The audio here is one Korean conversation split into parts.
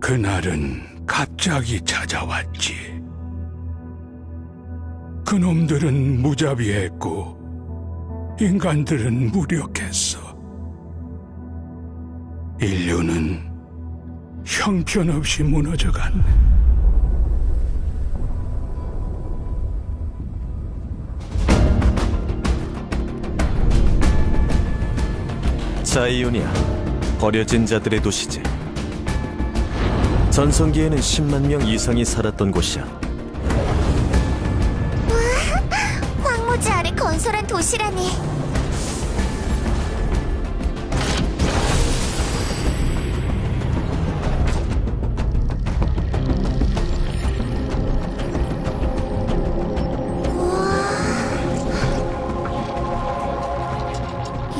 그날은 갑자기 찾아왔지. 그놈들은 무자비했고 인간들은 무력했어. 인류는 형편없이 무너져갔 자이오니아 버려진 자들의 도시지 전성기에는 10만 명 이상이 살았던 곳이야 황무지 아래 건설한 도시라니.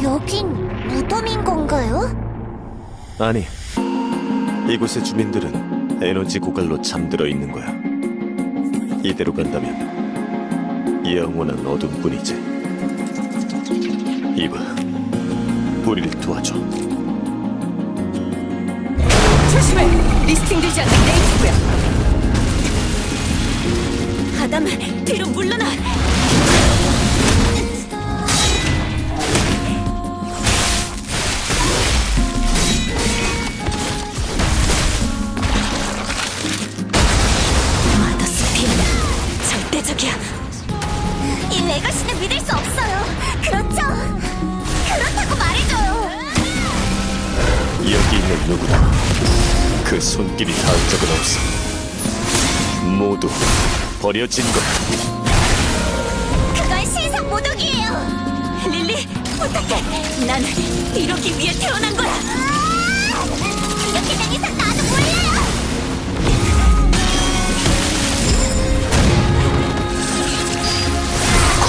여긴 무덤인 건가요? 아니 이곳의 주민들은 에너지 고갈로 잠들어 있는 거야 이대로 간다면 영원한 어둠뿐이지 이봐 우리를 도와줘 조심해! 리스팅되지 않는 네이티브야! 아담, 뒤로 물러나! 절대적이야! 이 레거시는 믿을 수 없어요. 그렇죠? 그렇다고 말해줘요. 여기 있는 누구도 그 손길이 닿은 적은 없어 모두 버려진 거야 그건 신성 모독이에요. 릴리, 부탁해! 난 이러기 위해 태어난 거야! 이렇게 된 이상 나도 몰라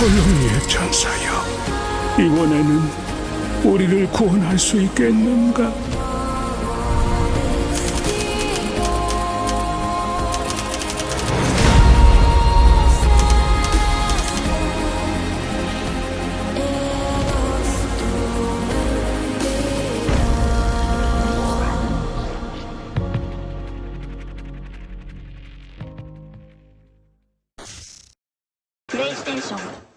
콜롬니의 천사여, 이번에는 우리를 구원할 수 있겠는가? 레이스 텐션.